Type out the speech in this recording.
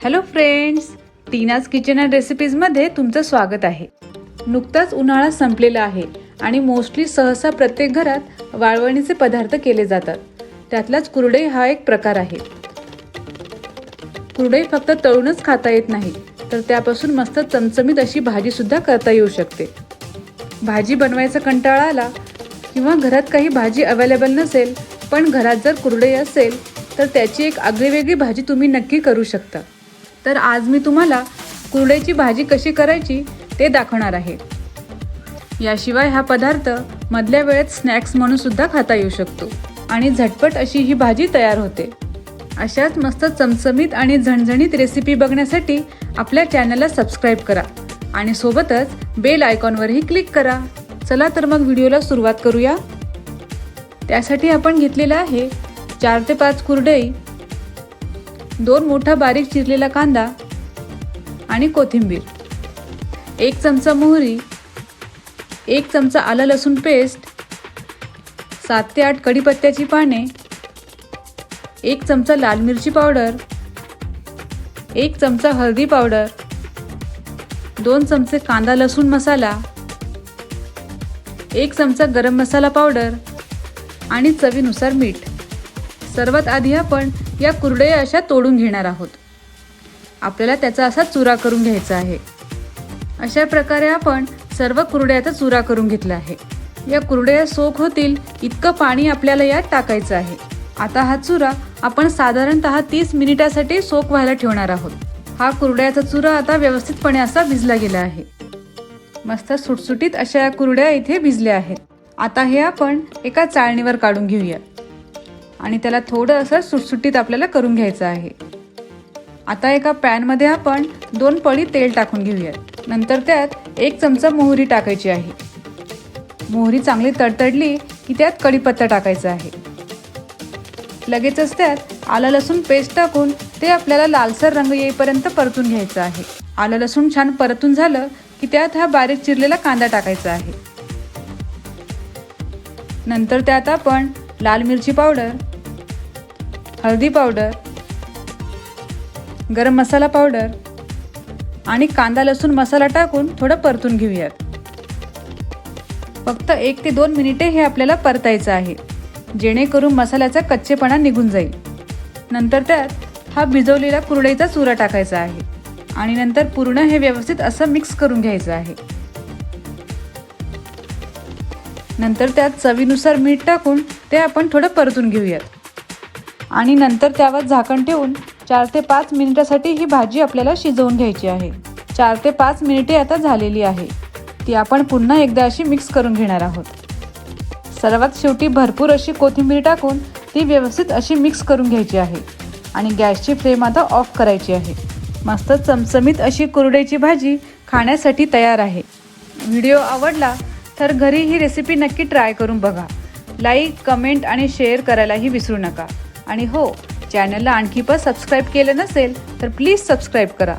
Hello friends Tina's kitchen and रेसिपीजमध्ये तुमचं स्वागत आहे. नुकताच उन्हाळा संपलेला आहे आणि मोस्टली सहसा प्रत्येक घरात वाळवणीचे पदार्थ केले जातात. त्यातलाच कुरडई हा एक प्रकार आहे. कुरडई फक्त तळूनच खाता येत नाही तर त्यापासून मस्त चमचमीत अशी भाजीसुद्धा करता येऊ शकते. भाजी बनवायचा कंटाळा आला किंवा घरात काही भाजी अवेलेबल नसेल पण घरात जर कुरडई असेल तर त्याची एक आगळीवेगळी भाजी तुम्ही नक्की करू शकता. तर आज मी तुम्हाला कुरड्याची भाजी कशी करायची ते दाखवणार आहे. याशिवाय हा पदार्थ मधल्या वेळेत स्नॅक्स म्हणून सुद्धा खाता येऊ शकतो आणि झटपट अशी ही भाजी तयार होते. अशाच मस्त चमचमीत आणि झणझणीत रेसिपी बघण्यासाठी आपल्या चॅनलला सबस्क्राईब करा आणि सोबतच बेल आयकॉनवरही क्लिक करा. चला तर मग व्हिडिओला सुरुवात करूया. त्यासाठी आपण घेतलेलं आहे चार ते पाच कुरडई दोन मोठा बारीक चिरलेला कांदा आणि कोथिंबीर. एक चमचा मोहरी एक चमचा आलं लसूण पेस्ट सात ते आठ कढीपत्त्याची पाने एक चमचा लाल मिरची पावडर एक चमचा हळदी पावडर दोन चमचे कांदा लसूण मसाला एक चमचा गरम मसाला पावडर आणि चवीनुसार मीठ. सर्वात आधी आपण या कुरडया अशा तोडून घेणार आहोत. आपल्याला त्याचा असा चुरा करून घ्यायचा आहे. अशा प्रकारे आपण सर्व कुरड्याचा चुरा करून घेतला आहे. या कुरड्या सोक होतील इतकं पाणी आपल्याला यात टाकायचं आहे. आता हा चुरा आपण साधारणतः तीस मिनिटासाठी सोक व्हायला ठेवणार आहोत. हा कुरड्याचा चुरा आता व्यवस्थितपणे असा भिजला गेला आहे. मस्त सुटसुटीत अशा या कुरड्या इथे भिजल्या आहेत. आता हे आपण एका चाळणीवर काढून घेऊया. आणि त्याला थोडं असं सुटसुटीत आपल्याला करून घ्यायचं आहे. आता एका पॅनमध्ये आपण दोन पळी तेल टाकून घेऊयात. नंतर त्यात एक चमचा मोहरी टाकायची आहे. मोहरी चांगली तडतडली की त्यात कढीपत्ता टाकायचा आहे. लगेचच त्यात आलं लसूण पेस्ट टाकून ते आपल्याला लालसर रंग येईपर्यंत परतून घ्यायचं आहे. आलं लसूण छान परतून झालं की त्यात हा बारीक चिरलेला कांदा टाकायचा आहे. नंतर त्यात आपण लाल मिरची पावडर हळदी पावडर गरम मसाला पावडर आणि कांदा लसूण मसाला टाकून थोडं परतून घेऊयात. फक्त एक ते दोन मिनिटे हे आपल्याला परतायचं आहे जेणेकरून मसाल्याचा कच्चेपणा निघून जाईल. नंतर त्यात हा भिजवलेला कुरडईचा चुरा टाकायचा आहे आणि नंतर पूर्ण हे व्यवस्थित असं मिक्स करून घ्यायचं आहे. नंतर त्यात चवीनुसार मीठ टाकून ते आपण थोडं परतून घेऊयात. आणि नंतर त्यावर झाकण ठेवून चार ते पाच मिनिटासाठी ही भाजी आपल्याला शिजवून घ्यायची आहे. चार ते पाच मिनिटे आता झालेली आहे. ती आपण पुन्हा एकदा अशी मिक्स करून घेणार आहोत. सर्वात शेवटी भरपूर अशी कोथिंबीर टाकून ती व्यवस्थित अशी मिक्स करून घ्यायची आहे. आणि गॅसची फ्लेम आता ऑफ करायची आहे. मस्त चमचमीत अशी कुरडेची भाजी खाण्यासाठी तयार आहे. व्हिडिओ आवडला तर घरी ही रेसिपी नक्की ट्राय करून बघा. लाईक कमेंट आणि शेअर करायलाही विसरू नका. आणि हो चॅनलला आणखी पण सबस्क्राईब केलं नसेल तर प्लीज सबस्क्राईब करा.